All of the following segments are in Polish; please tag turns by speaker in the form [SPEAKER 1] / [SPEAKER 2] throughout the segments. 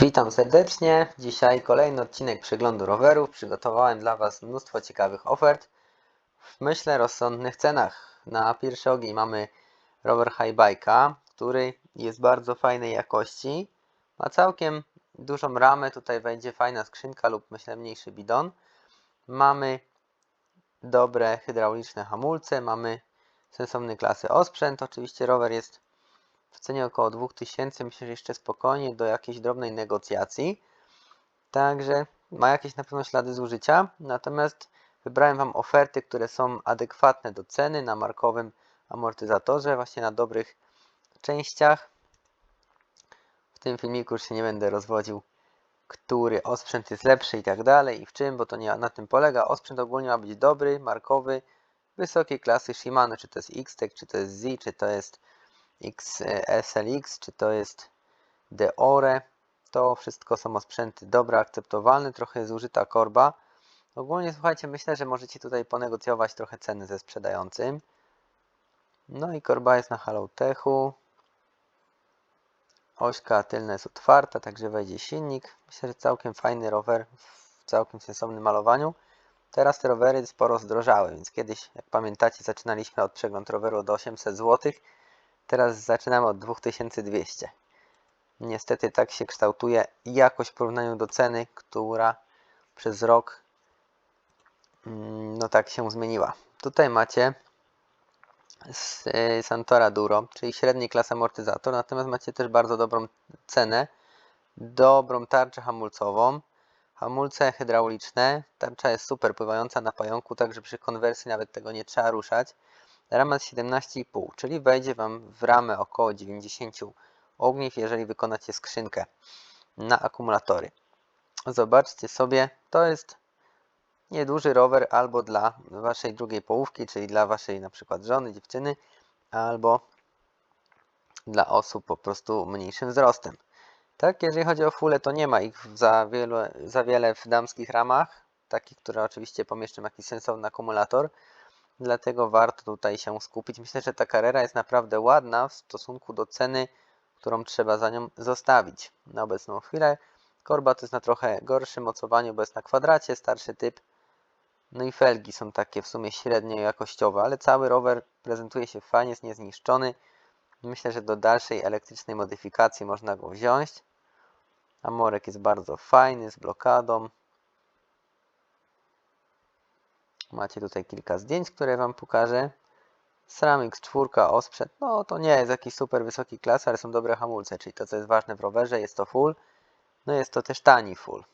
[SPEAKER 1] Witam serdecznie. Dzisiaj kolejny odcinek przeglądu rowerów. Przygotowałem dla Was mnóstwo ciekawych ofert w myślę rozsądnych cenach. Na pierwszy ogień mamy rower Highbike'a, który jest bardzo fajnej jakości. Ma całkiem dużą ramę, tutaj wejdzie fajna skrzynka lub myślę mniejszy bidon. Mamy dobre hydrauliczne hamulce, mamy sensowny klasy osprzęt. Oczywiście rower jest w cenie około 2000, myślę, że jeszcze spokojnie do jakiejś drobnej negocjacji. Także ma jakieś na pewno ślady zużycia, natomiast wybrałem Wam oferty, które są adekwatne do ceny na markowym amortyzatorze, właśnie na dobrych częściach. W tym filmiku już się nie będę rozwodził, który osprzęt jest lepszy i tak dalej i w czym, bo to nie na tym polega. Osprzęt ogólnie ma być dobry, markowy, wysokiej klasy Shimano, czy to jest X-Tech, czy to jest Z, czy to jest SLX, czy to jest Deore. To wszystko są osprzęty dobre, akceptowalne, trochę jest użyta korba. Ogólnie słuchajcie, myślę, że możecie tutaj ponegocjować trochę ceny ze sprzedającym. No i korba jest na Halotechu. Ośka tylna jest otwarta, także wejdzie silnik. Myślę, że całkiem fajny rower w całkiem sensownym malowaniu. Teraz te rowery sporo zdrożały, więc kiedyś, jak pamiętacie, zaczynaliśmy od przegląd roweru od 800 zł. Teraz zaczynamy od 2200. Niestety tak się kształtuje jakość w porównaniu do ceny, która przez rok mm, no tak się zmieniła. Tutaj macie y, Santora Duro, czyli średniej klasy amortyzator, natomiast macie też bardzo dobrą cenę, dobrą tarczę hamulcową, hamulce hydrauliczne, tarcza jest super pływająca na pająku, także przy konwersji nawet tego nie trzeba ruszać. Rama jest 17,5, czyli wejdzie Wam w ramę około 90 ogniw, jeżeli wykonacie skrzynkę na akumulatory. Zobaczcie sobie, to jest nieduży rower albo dla Waszej drugiej połówki, czyli dla Waszej na przykład żony, dziewczyny, albo dla osób po prostu mniejszym wzrostem. Tak, jeżeli chodzi o fule, to nie ma ich za, wiele, za wiele w damskich ramach, takich, które oczywiście pomieszczą jakiś sensowny akumulator. Dlatego warto tutaj się skupić. Myślę, że ta karera jest naprawdę ładna w stosunku do ceny, którą trzeba za nią zostawić na obecną chwilę. Korba to jest na trochę gorszym mocowaniu, bo jest na kwadracie, starszy typ. No i felgi są takie w sumie średnio jakościowe, ale cały rower prezentuje się fajnie, jest niezniszczony. Myślę, że do dalszej elektrycznej modyfikacji można go wziąć. Amorek jest bardzo fajny, z blokadą. Macie tutaj kilka zdjęć, które Wam pokażę. Ceramix 4 osprzęt, no to nie jest jakiś super wysoki klas, ale są dobre hamulce, czyli to co jest ważne w rowerze, jest to full. No jest to też tani full.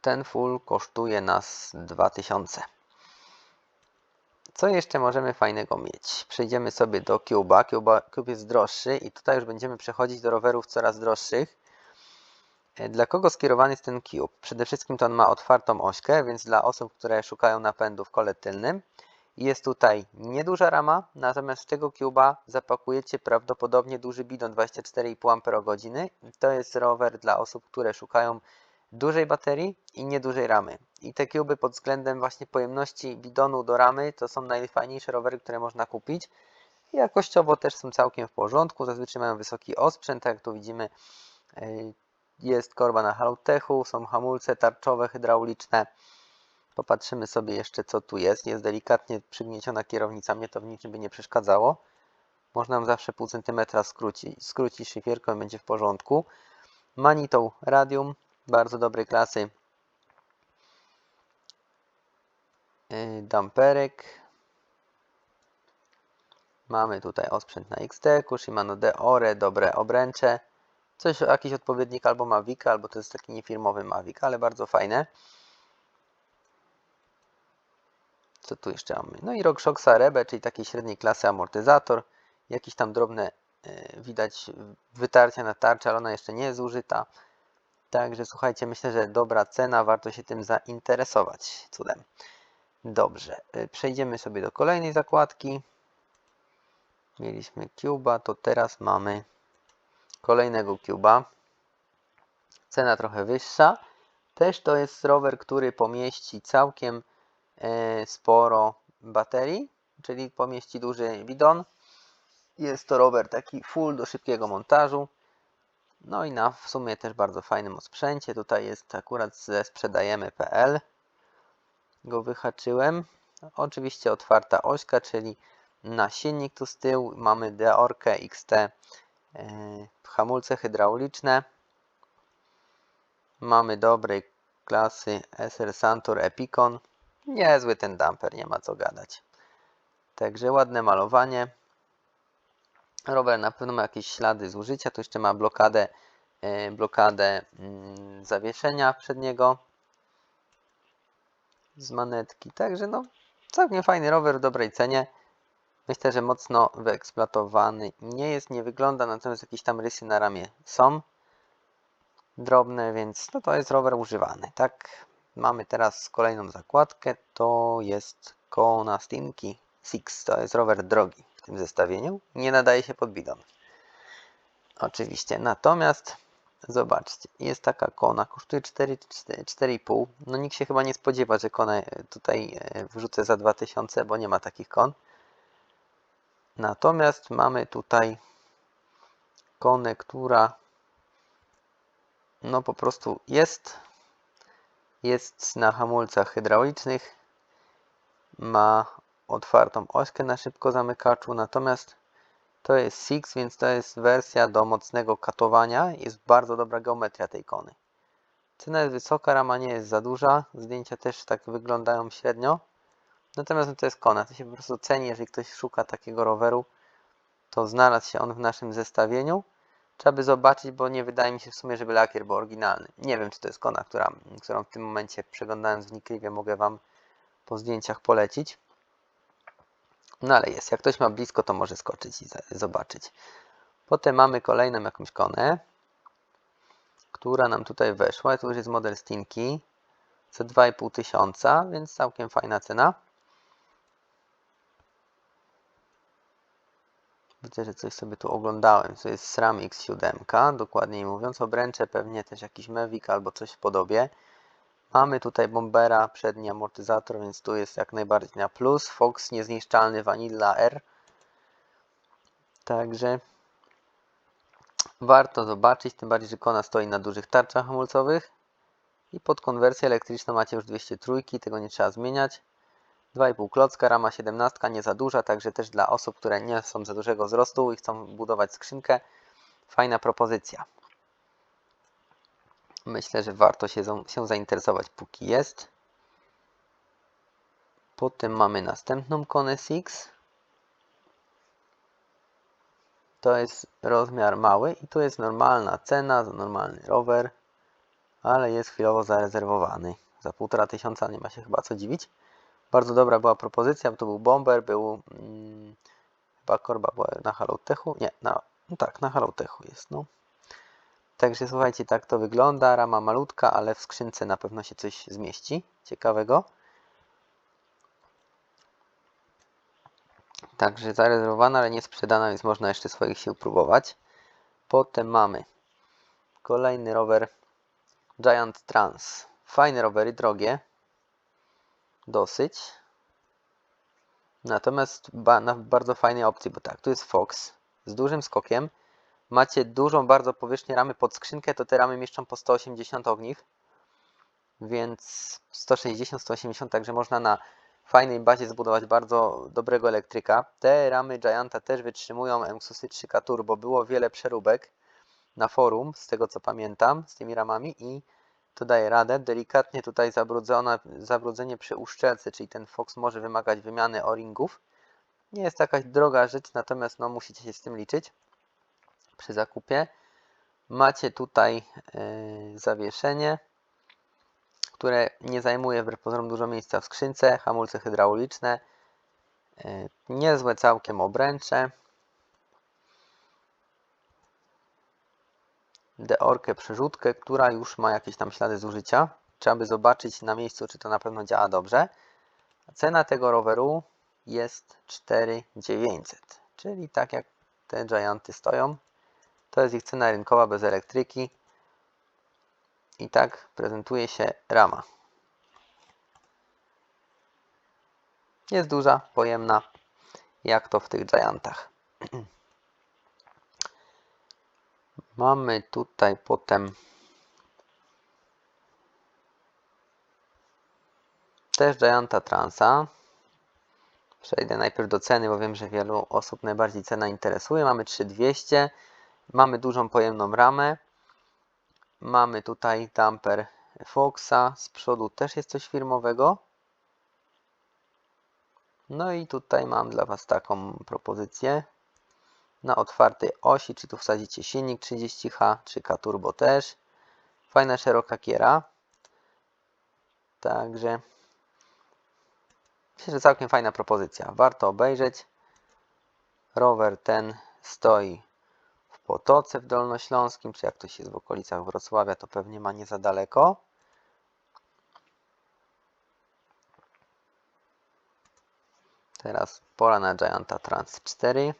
[SPEAKER 1] Ten full kosztuje nas 2000. Co jeszcze możemy fajnego mieć? Przejdziemy sobie do Cube'a. Cube, Cube jest droższy i tutaj już będziemy przechodzić do rowerów coraz droższych. E, Dla kogo skierowany jest ten Cube? Przede wszystkim to on ma otwartą ośkę, więc dla osób, które szukają napędu w kole tylnym. Jest tutaj nieduża rama, natomiast z tego Cube'a zapakujecie prawdopodobnie duży bidon 24,5 Ah. To jest rower dla osób, które szukają dużej baterii i niedużej ramy. I te Cube'y pod względem właśnie pojemności bidonu do ramy to są najfajniejsze rowery, które można kupić. Jakościowo też są całkiem w porządku. Zazwyczaj mają wysoki osprzęt, tak jak tu widzimy e, jest korba na Halotechu, są hamulce tarczowe, hydrauliczne. Popatrzymy sobie jeszcze co tu jest. Jest delikatnie przygnieciona kierownica, mnie to w niczym by nie przeszkadzało. Można zawsze pół centymetra skrócić, skrócić szlifierką i będzie w porządku. Manitą Radium, bardzo dobrej klasy. Yy, Damperek. Mamy tutaj osprzęt na X-Techu, Shimano Deore, dobre obręcze. Coś, jakiś odpowiednik albo Mavica, albo to jest taki niefirmowy Mavic, ale bardzo fajne. Co tu jeszcze mamy? No i RockShox Rebe, czyli takiej średniej klasy amortyzator. Jakieś tam drobne e, widać wytarcia na tarczy, ale ona jeszcze nie jest zużyta. Także słuchajcie, myślę, że dobra cena, warto się tym zainteresować. Cudem. Dobrze, e, przejdziemy sobie do kolejnej zakładki. Mieliśmy Cuba, to teraz mamy kolejnego Cuba. Cena trochę wyższa. Też to jest rower, który pomieści całkiem e, sporo baterii, czyli pomieści duży bidon. Jest to rower taki full do szybkiego montażu. No i na w sumie też bardzo fajnym osprzęcie. Tutaj jest akurat ze sprzedajemy.pl. Go wyhaczyłem. Oczywiście otwarta ośka, czyli nasiennik tu z tyłu. Mamy Deorkę XT hamulce hydrauliczne. Mamy dobrej klasy SR Santur Epicon. Niezły ten damper, nie ma co gadać. Także ładne malowanie. Rower na pewno ma jakieś ślady zużycia. Tu jeszcze ma blokadę, e, blokadę mm, zawieszenia przedniego z manetki. Także no, całkiem fajny rower w dobrej cenie. Myślę, że mocno wyeksploatowany nie jest, nie wygląda, natomiast jakieś tam rysy na ramię są drobne, więc no to jest rower używany. Tak, mamy teraz kolejną zakładkę, to jest Kona Stinky Six. To jest rower drogi w tym zestawieniu, nie nadaje się pod bidon. Oczywiście, natomiast zobaczcie, jest taka Kona, kosztuje 4,5. No nikt się chyba nie spodziewa, że Konę tutaj e, wrzucę za 2000, bo nie ma takich kon. Natomiast mamy tutaj konę, która no po prostu jest. Jest na hamulcach hydraulicznych. Ma otwartą ośkę na szybko zamykaczu. Natomiast to jest Six, więc to jest wersja do mocnego katowania. Jest bardzo dobra geometria tej kony. Cena jest wysoka, rama nie jest za duża. Zdjęcia też tak wyglądają średnio natomiast no to jest kona, to się po prostu ceni jeżeli ktoś szuka takiego roweru to znalazł się on w naszym zestawieniu Trzeba by zobaczyć, bo nie wydaje mi się w sumie, żeby lakier był oryginalny. Nie wiem, czy to jest kona, która, którą w tym momencie przeglądając wnikliwie mogę Wam po zdjęciach polecić. No ale jest. Jak ktoś ma blisko, to może skoczyć i zobaczyć. Potem mamy kolejną jakąś konę, która nam tutaj weszła. To już jest model Stinky za 2,5 tysiąca, więc całkiem fajna cena. Widzę, że coś sobie tu oglądałem. To jest SRAM X7, dokładniej mówiąc. Obręcze pewnie też jakiś Mavic albo coś w podobie. Mamy tutaj bombera, przedni amortyzator, więc tu jest jak najbardziej na plus. Fox niezniszczalny Vanilla R. Także warto zobaczyć, tym bardziej, że Kona stoi na dużych tarczach hamulcowych. I pod konwersję elektryczną macie już 203, tego nie trzeba zmieniać. 2,5 klocka, rama 17, nie za duża, także też dla osób, które nie są za dużego wzrostu i chcą budować skrzynkę, fajna propozycja. Myślę, że warto się, się zainteresować póki jest. Potem mamy następną Kone 6. To jest rozmiar mały i tu jest normalna cena za normalny rower, ale jest chwilowo zarezerwowany. Za 1,5 tysiąca nie ma się chyba co dziwić. Bardzo dobra była propozycja, to był Bomber, był hmm, chyba korba była na Halotechu, nie, na, no tak, na Halotechu jest, no. Także słuchajcie, tak to wygląda, rama malutka, ale w skrzynce na pewno się coś zmieści ciekawego. Także zarezerwowana, ale nie sprzedana, więc można jeszcze swoich sił próbować. Potem mamy kolejny rower Giant Trans. Fajne rowery, drogie, dosyć. Natomiast ba na bardzo fajnej opcji, bo tak, tu jest Fox z dużym skokiem. Macie dużą bardzo powierzchnię ramy pod skrzynkę, to te ramy mieszczą po 180 ogniw. Więc 160-180, także można na fajnej bazie zbudować bardzo dobrego elektryka. Te ramy Gianta też wytrzymują MXUSy 3K Turbo. Było wiele przeróbek na forum, z tego co pamiętam, z tymi ramami i to daje radę. Delikatnie tutaj zabrudzenie przy uszczelce, czyli ten Fox może wymagać wymiany o-ringów. Nie jest to jakaś droga rzecz, natomiast no, musicie się z tym liczyć przy zakupie. Macie tutaj yy, zawieszenie, które nie zajmuje wbrew pozorom dużo miejsca w skrzynce. Hamulce hydrauliczne. Yy, niezłe całkiem obręcze. Deorkę przerzutkę, która już ma jakieś tam ślady zużycia. Trzeba by zobaczyć na miejscu, czy to na pewno działa dobrze. Cena tego roweru jest 4900, czyli tak jak te Gianty stoją. To jest ich cena rynkowa bez elektryki. I tak prezentuje się rama. Jest duża, pojemna, jak to w tych Giantach. Mamy tutaj potem też Gianta Transa. Przejdę najpierw do ceny, bo wiem, że wielu osób najbardziej cena interesuje. Mamy 3200, mamy dużą pojemną ramę. Mamy tutaj damper Foxa, z przodu też jest coś firmowego. No i tutaj mam dla Was taką propozycję na otwartej osi, czy tu wsadzicie silnik 30H, czy K-Turbo też. Fajna, szeroka kiera. Także myślę, że całkiem fajna propozycja. Warto obejrzeć. Rower ten stoi w Potoce w Dolnośląskim, czy jak ktoś jest w okolicach Wrocławia, to pewnie ma nie za daleko. Teraz pora na Gianta Trans 4.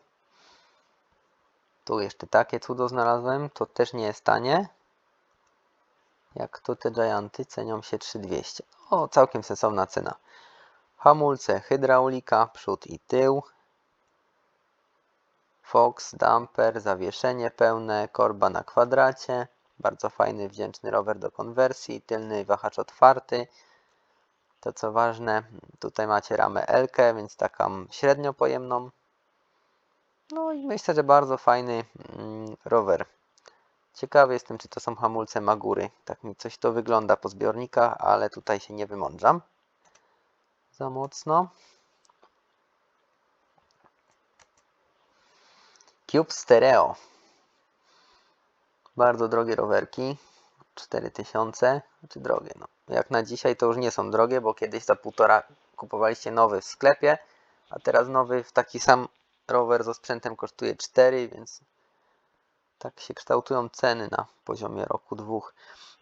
[SPEAKER 1] Tu jeszcze takie cudo znalazłem. To też nie jest tanie. Jak to te Gianty cenią się 3200. O, całkiem sensowna cena. Hamulce, hydraulika, przód i tył. Fox, damper, zawieszenie pełne, korba na kwadracie. Bardzo fajny, wdzięczny rower do konwersji. Tylny wahacz otwarty. To co ważne, tutaj macie ramę L, więc taką średnio pojemną. No i myślę, że bardzo fajny mm, rower. Ciekawy jestem, czy to są hamulce Magury. Tak mi coś to wygląda po zbiornikach, ale tutaj się nie wymądrzam za mocno. Cube Stereo. Bardzo drogie rowerki. 4000, znaczy drogie. No. Jak na dzisiaj to już nie są drogie, bo kiedyś za półtora kupowaliście nowy w sklepie, a teraz nowy w taki sam rower ze sprzętem kosztuje 4, więc tak się kształtują ceny na poziomie roku, dwóch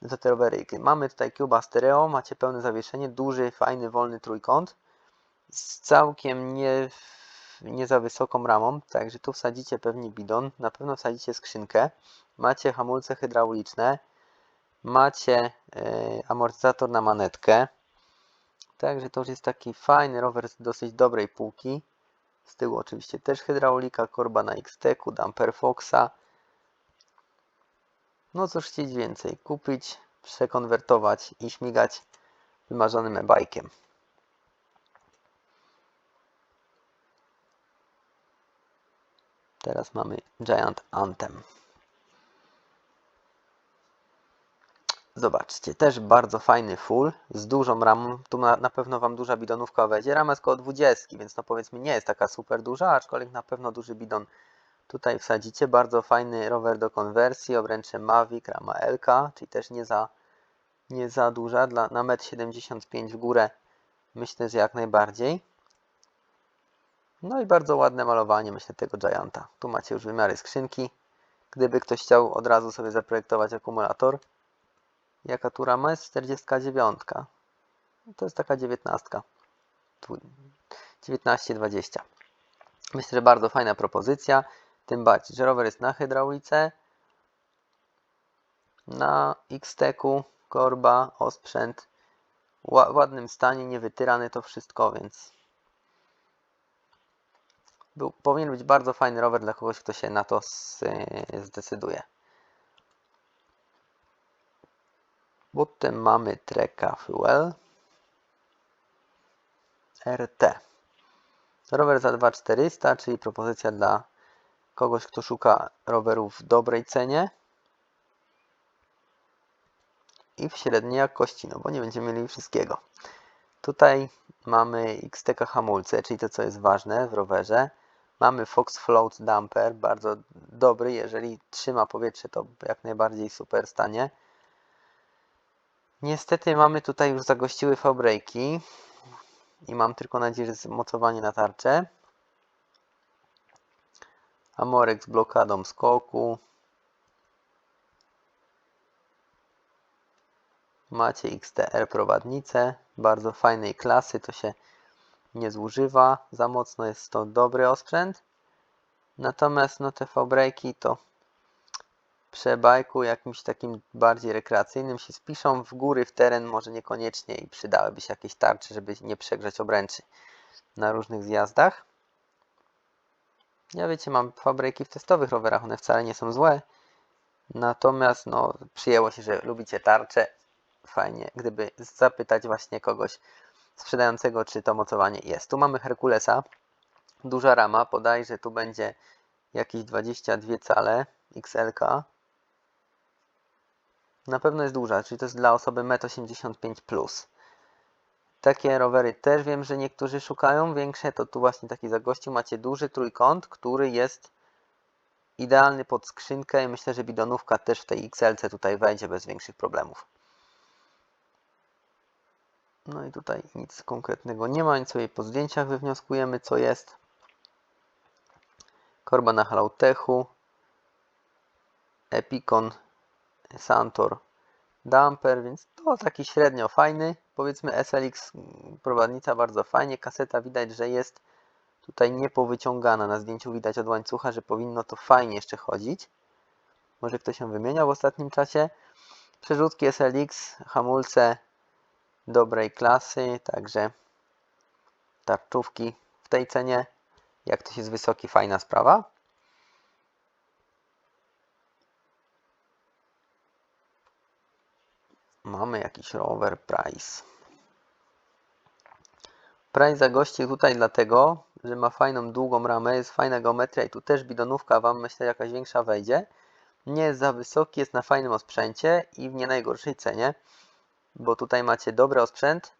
[SPEAKER 1] za te rowery. Mamy tutaj Cuba Stereo, macie pełne zawieszenie, duży, fajny, wolny trójkąt z całkiem nie, nie za wysoką ramą, także tu wsadzicie pewnie bidon, na pewno wsadzicie skrzynkę, macie hamulce hydrauliczne, macie y, amortyzator na manetkę, także to już jest taki fajny rower z dosyć dobrej półki. Z tyłu oczywiście też hydraulika, korba na X-Teku, damper Foxa. No cóż chcieć więcej, kupić, przekonwertować i śmigać wymarzonym e-bike'iem. Teraz mamy Giant Anthem. Zobaczcie, też bardzo fajny full z dużą ramą. Tu na, na pewno Wam duża bidonówka wejdzie. Rama jest około 20, więc no powiedzmy nie jest taka super duża, aczkolwiek na pewno duży bidon tutaj wsadzicie. Bardzo fajny rower do konwersji, obręcze Mavic, rama LK, czyli też nie za, nie za duża. Dla, na 1,75 m w górę myślę, że jak najbardziej. No i bardzo ładne malowanie, myślę, tego Gianta. Tu macie już wymiary skrzynki. Gdyby ktoś chciał od razu sobie zaprojektować akumulator. Jaka tu rama jest? 49. To jest taka 19. 19-20. Myślę, że bardzo fajna propozycja. Tym bardziej, że rower jest na hydraulice, na X-Teku, korba, osprzęt, w ładnym stanie, niewytyrany to wszystko, więc był, powinien być bardzo fajny rower dla kogoś, kto się na to zdecyduje. Potem mamy Treka Fuel RT. Rower za 2400, czyli propozycja dla kogoś, kto szuka rowerów w dobrej cenie i w średniej jakości, no bo nie będziemy mieli wszystkiego. Tutaj mamy XTK hamulce, czyli to co jest ważne w rowerze. Mamy Fox Float Damper, bardzo dobry, jeżeli trzyma powietrze to jak najbardziej super stanie. Niestety mamy tutaj już zagościły v i mam tylko nadzieję, że mocowanie na tarczę. Amorek z blokadą skoku. Macie XTR prowadnicę, bardzo fajnej klasy, to się nie zużywa za mocno, jest to dobry osprzęt. Natomiast no, te V-breaki to przy bajku jakimś takim bardziej rekreacyjnym się spiszą w góry, w teren może niekoniecznie i przydałyby się jakieś tarcze, żeby nie przegrzać obręczy na różnych zjazdach. Ja wiecie, mam fabryki w testowych rowerach, one wcale nie są złe, Natomiast no, przyjęło się, że lubicie tarcze. Fajnie, gdyby zapytać właśnie kogoś sprzedającego, czy to mocowanie jest. Tu mamy Herkulesa. Duża rama, podaj, że tu będzie jakieś 22 cale XLK. Na pewno jest duża, czyli to jest dla osoby 1,85 plus. Takie rowery też wiem, że niektórzy szukają. Większe to tu właśnie taki zagościu. Macie duży trójkąt, który jest idealny pod skrzynkę i myślę, że bidonówka też w tej XLC tutaj wejdzie bez większych problemów. No i tutaj nic konkretnego nie ma, nic sobie po zdjęciach wywnioskujemy co jest. Korba na Halautechu, Epicon, Santor, Damper, więc to taki średnio fajny. Powiedzmy SLX prowadnica bardzo fajnie, kaseta widać, że jest tutaj niepowyciągana. Na zdjęciu widać od łańcucha, że powinno to fajnie jeszcze chodzić. Może ktoś się wymieniał w ostatnim czasie. Przerzutki SLX, hamulce dobrej klasy, także tarczówki w tej cenie. Jak ktoś jest wysoki, fajna sprawa. Mamy jakiś rower price. Price zagości tutaj dlatego, że ma fajną, długą ramę, jest fajna geometria i tu też bidonówka Wam myślę jakaś większa wejdzie. Nie jest za wysoki, jest na fajnym osprzęcie i w nie najgorszej cenie, bo tutaj macie dobry osprzęt.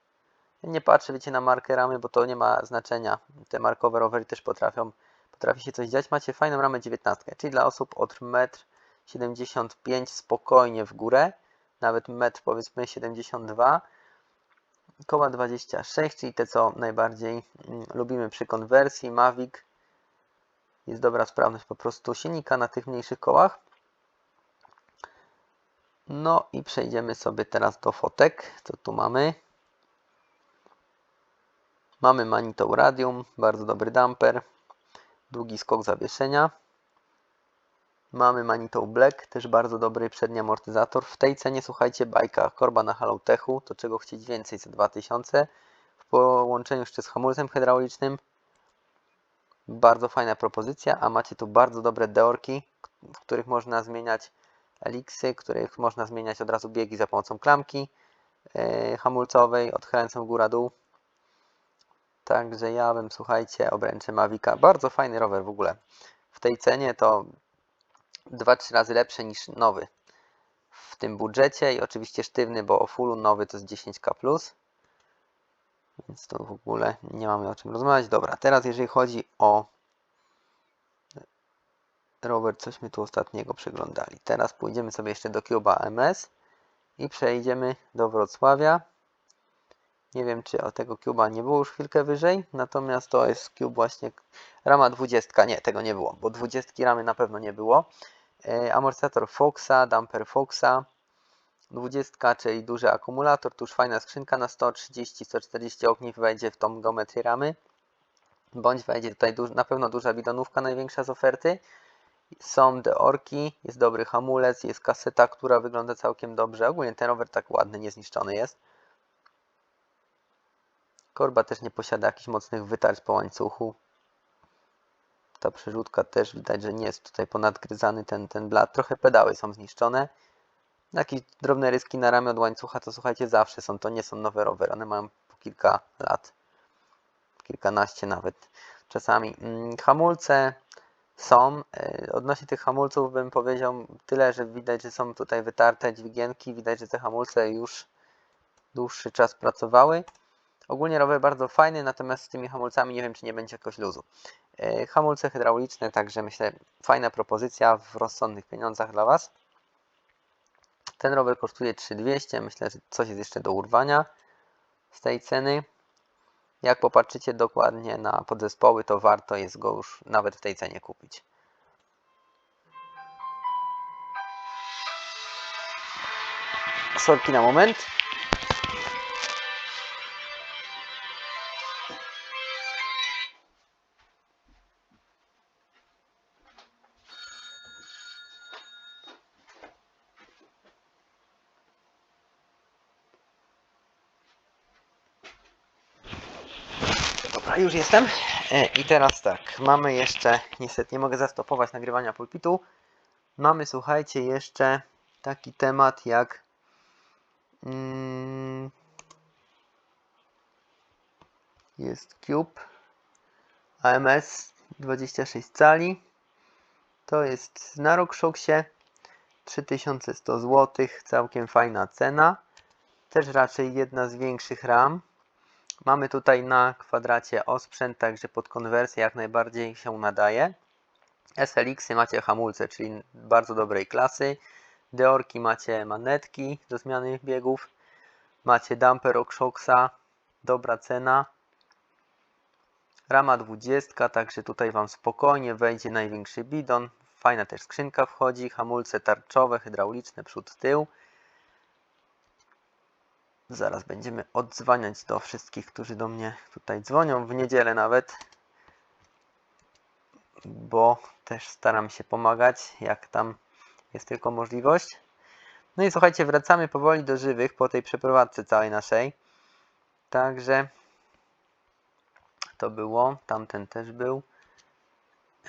[SPEAKER 1] Nie patrzę, wiecie, na markę ramy, bo to nie ma znaczenia. Te markowe rowery też potrafią, potrafi się coś dziać. Macie fajną ramę 19, czyli dla osób od 1,75 m spokojnie w górę, nawet 1 powiedzmy 72 koła 26, czyli te co najbardziej mm, lubimy przy konwersji, Mavic. Jest dobra sprawność po prostu silnika na tych mniejszych kołach. No i przejdziemy sobie teraz do fotek. Co tu mamy? Mamy Manito Radium, bardzo dobry damper, długi skok zawieszenia. Mamy Manito Black, też bardzo dobry przedni amortyzator. W tej cenie, słuchajcie, bajka korba na Halautechu, to czego chcieć więcej za 2000. W połączeniu jeszcze z hamulcem hydraulicznym. Bardzo fajna propozycja, a macie tu bardzo dobre deorki, w których można zmieniać eliksy, w których można zmieniać od razu biegi za pomocą klamki yy, hamulcowej, odchylającą góra-dół. Także ja bym, słuchajcie, obręczy Mavica. Bardzo fajny rower w ogóle. W tej cenie to 2-3 razy lepszy niż nowy w tym budżecie i oczywiście sztywny, bo o fullu nowy to jest 10k+. Więc to w ogóle nie mamy o czym rozmawiać. Dobra, teraz jeżeli chodzi o rower, cośmy tu ostatniego przeglądali. Teraz pójdziemy sobie jeszcze do Cuba MS i przejdziemy do Wrocławia. Nie wiem, czy tego Cuba nie było już chwilkę wyżej, natomiast to jest Cube właśnie rama 20. Nie, tego nie było, bo 20 ramy na pewno nie było. E, amortyzator Foxa, damper Foxa, 20, czyli duży akumulator, tu już fajna skrzynka na 130-140 ogniw wejdzie w tą geometrię ramy, bądź wejdzie tutaj na pewno duża bidonówka, największa z oferty. Są deorki, jest dobry hamulec, jest kaseta, która wygląda całkiem dobrze. Ogólnie ten rower tak ładny, niezniszczony jest. Korba też nie posiada jakichś mocnych wytarć po łańcuchu. Ta przerzutka też widać, że nie jest tutaj ponadgryzany ten, ten blat. Trochę pedały są zniszczone. Jakieś drobne ryski na ramię od łańcucha to słuchajcie zawsze są. To nie są nowe rowery. One mają po kilka lat. Kilkanaście nawet czasami. Mm, hamulce są. E, odnośnie tych hamulców bym powiedział tyle, że widać, że są tutaj wytarte dźwigienki. Widać, że te hamulce już dłuższy czas pracowały. Ogólnie rower bardzo fajny, natomiast z tymi hamulcami nie wiem, czy nie będzie jakoś luzu. E, hamulce hydrauliczne, także myślę, fajna propozycja w rozsądnych pieniądzach dla Was. Ten rower kosztuje 3200, myślę, że coś jest jeszcze do urwania z tej ceny. Jak popatrzycie dokładnie na podzespoły, to warto jest go już nawet w tej cenie kupić. Sorki na moment. Już jestem. E, I teraz tak, mamy jeszcze, niestety nie mogę zastopować nagrywania pulpitu, Mamy, słuchajcie, jeszcze taki temat jak mm, jest Cube AMS 26 cali. To jest na RockShoxie 3100 zł, całkiem fajna cena. Też raczej jedna z większych ram. Mamy tutaj na kwadracie osprzęt, także pod konwersję jak najbardziej się nadaje. SLX-y macie hamulce, czyli bardzo dobrej klasy. Deorki macie manetki do zmiany biegów. Macie damper RockShoxa, dobra cena. Rama 20, także tutaj Wam spokojnie wejdzie największy bidon. Fajna też skrzynka wchodzi, hamulce tarczowe, hydrauliczne, przód, tył. Zaraz będziemy odzwaniać do wszystkich, którzy do mnie tutaj dzwonią, w niedzielę nawet, bo też staram się pomagać, jak tam jest tylko możliwość. No i słuchajcie, wracamy powoli do żywych po tej przeprowadzce całej naszej. Także to było, tamten też był.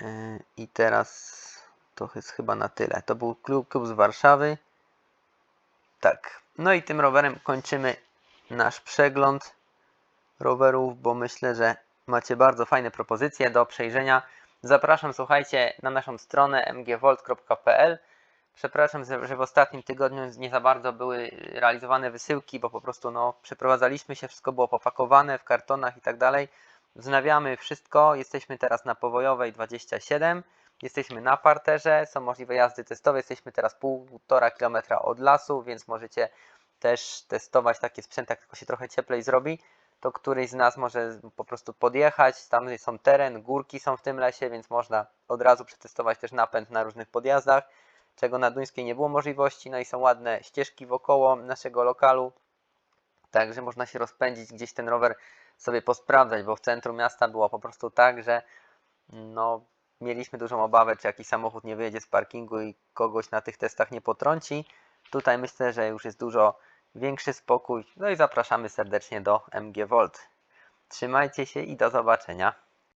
[SPEAKER 1] Yy, I teraz to jest chyba na tyle. To był klub, klub z Warszawy. Tak. No i tym rowerem kończymy nasz przegląd rowerów, bo myślę, że macie bardzo fajne propozycje do przejrzenia. Zapraszam, słuchajcie, na naszą stronę mgvolt.pl. Przepraszam, że w ostatnim tygodniu nie za bardzo były realizowane wysyłki, bo po prostu no, przeprowadzaliśmy się, wszystko było popakowane w kartonach i tak dalej. Wznawiamy wszystko. Jesteśmy teraz na Powojowej 27. Jesteśmy na parterze, są możliwe jazdy testowe. Jesteśmy teraz półtora kilometra od lasu, więc możecie też testować takie sprzęty, jak tylko się trochę cieplej zrobi. To któryś z nas może po prostu podjechać. Tam są teren, górki są w tym lesie, więc można od razu przetestować też napęd na różnych podjazdach, czego na Duńskiej nie było możliwości. No i są ładne ścieżki wokoło naszego lokalu, także można się rozpędzić gdzieś ten rower sobie posprawdzać, bo w centrum miasta było po prostu tak, że no, mieliśmy dużą obawę, czy jakiś samochód nie wyjedzie z parkingu i kogoś na tych testach nie potrąci. Tutaj myślę, że już jest dużo większy spokój. No i zapraszamy serdecznie do MG Volt. Trzymajcie się i do zobaczenia.